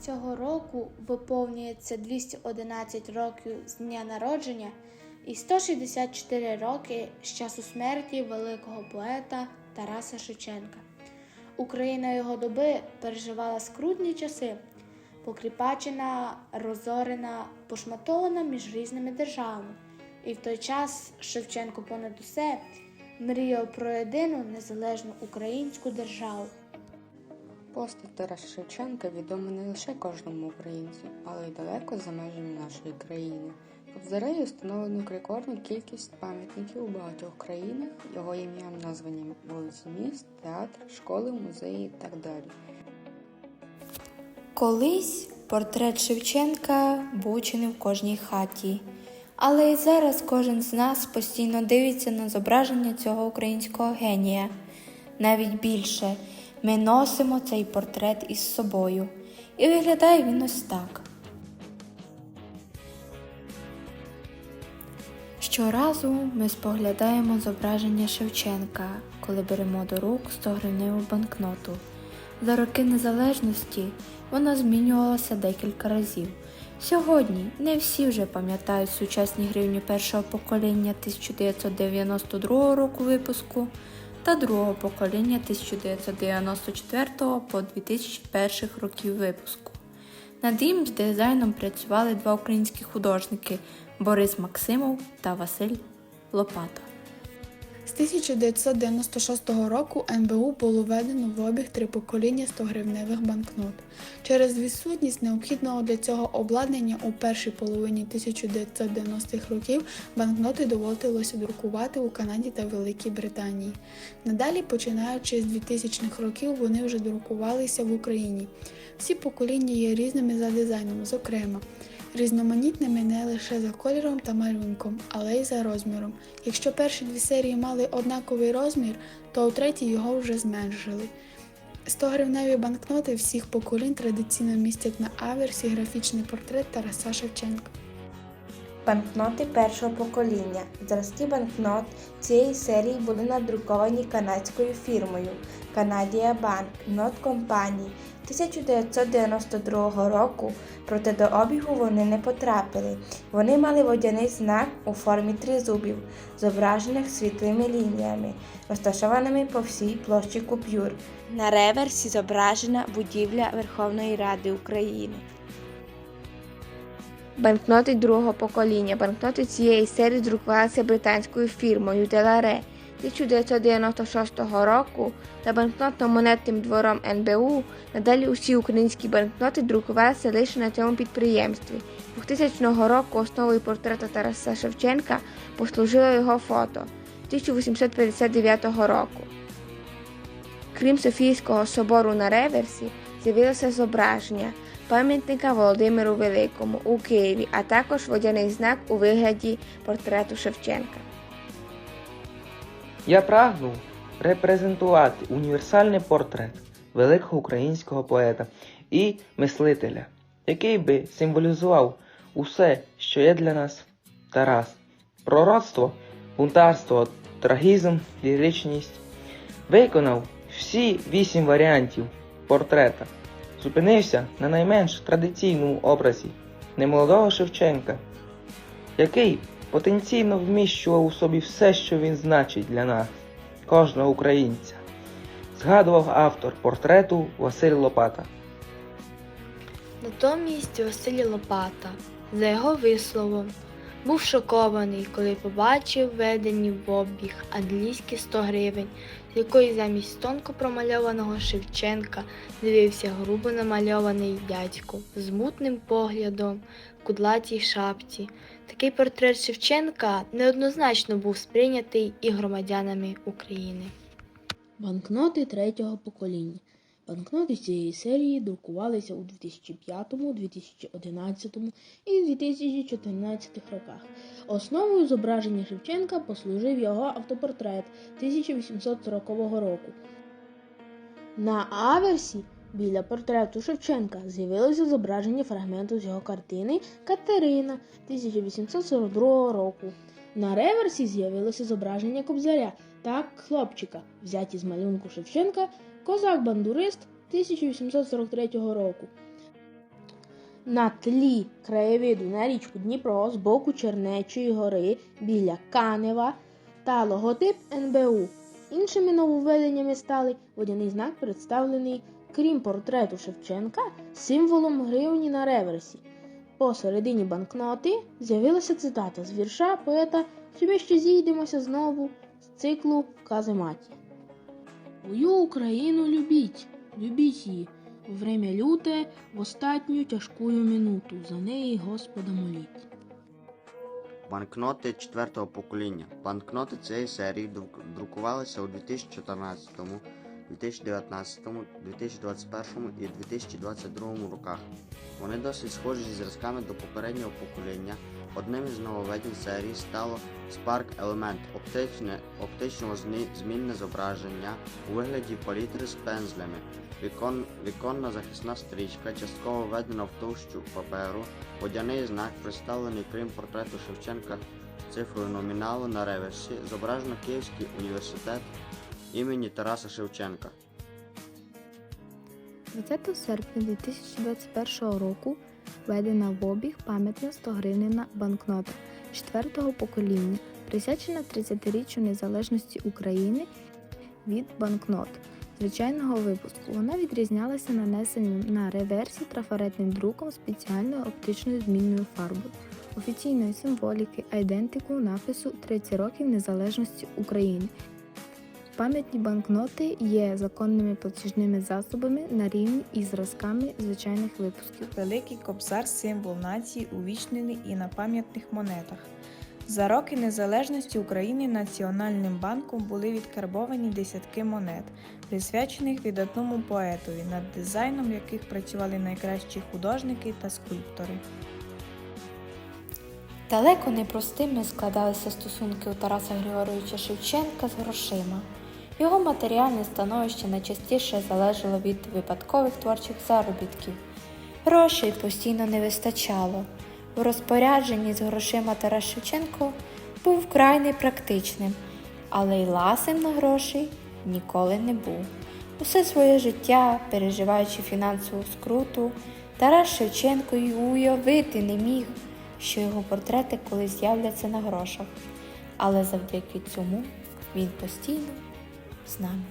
Цього року виповнюється 211 років з дня народження і 164 роки з часу смерті великого поета Тараса Шевченка. Україна його доби переживала скрутні часи, покріпачена, розорена, пошматована між різними державами. І в той час Шевченко понад усе мріяв про єдину незалежну українську державу. Постать Тараса Шевченка відома не лише кожному українцю, але й далеко за межами нашої країни. Кобзарею встановлено рекордну кількість пам'ятників у багатьох країнах, його ім'ям названі вулиці міст, театр, школи, музеї і так далі. Колись портрет Шевченка був не в кожній хаті, але і зараз кожен з нас постійно дивиться на зображення цього українського генія. Навіть більше ми носимо цей портрет із собою, і виглядає він ось так. Щоразу ми споглядаємо зображення Шевченка, коли беремо до рук 100-гривневу банкноту. За роки незалежності вона змінювалася декілька разів. Сьогодні не всі вже пам'ятають сучасні гривні першого покоління 1992 року випуску та другого покоління 1994 по 2001 років випуску. Над їм з дизайном працювали два українські художники Борис Максимов та Василь Лопата. З 1996 року НБУ було введено в обіг три покоління 100-гривневих банкнот. Через відсутність необхідного для цього обладнання у першій половині 1990-х років банкноти доводилося друкувати у Канаді та Великій Британії. Надалі, починаючи з 2000-х років, вони вже друкувалися в Україні. Всі покоління є різними за дизайном, зокрема. Різноманітними не лише за кольором та малюнком, але й за розміром. Якщо перші дві серії мали однаковий розмір, то у третій його вже зменшили. 100-гривневі банкноти всіх поколінь традиційно містять на аверсі графічний портрет Тараса Шевченка. Банкноти першого покоління. Зразки банкнот цієї серії були надруковані канадською фірмою Canadian Bank Not Company 1992 року, проте до обігу вони не потрапили. Вони мали водяний знак у формі тризубів, зображених світлими лініями, розташованими по всій площі купюр. На реверсі зображена будівля Верховної Ради України. Банкноти другого покоління. Банкноти цієї серії друкувалися британською фірмою Деларе 1996 року та банкнотно-монетним двором НБУ. Надалі усі українські банкноти друкувалися лише на цьому підприємстві. 2000 року основою портрета Тараса Шевченка послужило його фото 1859 року. Крім Софійського собору на реверсі, з'явилося зображення пам'ятника Володимиру Великому у Києві, а також водяний знак у вигляді портрету Шевченка. Я прагну репрезентувати універсальний портрет великого українського поета і мислителя, який би символізував усе, що є для нас Тарас, пророцтво, бунтарство, трагізм, ліричність, виконав всі вісім варіантів портрета, зупинився на найменш традиційному образі немолодого Шевченка, який потенційно вміщував у собі все, що він значить для нас, кожного українця, згадував автор портрету Василь Лопата. Натомість Василь Лопата, за його висловом, був шокований, коли побачив введені в обіг англійські 100 гривень, з якої замість тонко промальованого Шевченка дивився грубо намальований дядько з мутним поглядом, в кудлатій шапці. Такий портрет Шевченка неоднозначно був сприйнятий і громадянами України. Банкноти третього покоління. Банкноти цієї серії друкувалися у 2005, 2011 і 2014 роках. Основою зображення Шевченка послужив його автопортрет 1840 року. На аверсі біля портрету Шевченка з'явилося зображення фрагменту з його картини Катерина 1842 року. На реверсі з'явилося зображення Кобзаря та хлопчика, взяті з малюнку Шевченка Козак-бандурист 1843 року. На тлі краєвиду на річку Дніпро з боку Чернечої гори біля Канева та логотип НБУ. Іншими нововведеннями стали водяний знак, представлений, крім портрету Шевченка, символом гривні на реверсі. Посередині банкноти з'явилася цитата з вірша поета «Чи ми ще зійдемося знову циклу Казематі. Мою Україну любіть, любіть її, в время люте, в остатню тяжкую минуту, за неї Господа моліть. Банкноти четвертого покоління. Банкноти цієї серії друк- друкувалися у 2014, 2019, 2021 і 2022 роках. Вони досить схожі зі зразками до попереднього покоління. Одним із нововведень серії стало Spark Element оптичне, оптично змінне зображення у вигляді палітри з пензлями. Вікон, віконна захисна стрічка частково введена в товщу паперу. Водяний знак представлений крім портрету Шевченка цифрою номіналу на реверсі. Зображено Київський університет імені Тараса Шевченка. 20 серпня 2021 року введена в обіг пам'ятна 100 гривнена банкнота 4-го покоління, присвячена 30-річчю незалежності України від банкнот звичайного випуску. Вона відрізнялася нанесенням на реверсі трафаретним друком спеціальною оптичною змінною фарбою, офіційної символіки, айдентику напису 30 років незалежності України. Пам'ятні банкноти є законними платіжними засобами на рівні із зразками звичайних випусків. Великий кобзар символ нації увічнений і на пам'ятних монетах. За роки незалежності України Національним банком були відкарбовані десятки монет, присвячених видатному поетові, над дизайном яких працювали найкращі художники та скульптори. Далеко не простими складалися стосунки у Тараса Григоровича Шевченка з грошима. Його матеріальне становище найчастіше залежало від випадкових творчих заробітків. Грошей постійно не вистачало. У розпорядженні з грошима Тарас Шевченко був вкрай непрактичним, але й ласим на гроші ніколи не був. Усе своє життя, переживаючи фінансову скруту, Тарас Шевченко й уявити не міг, що його портрети колись з'являться на грошах. Але завдяки цьому він постійно з нами.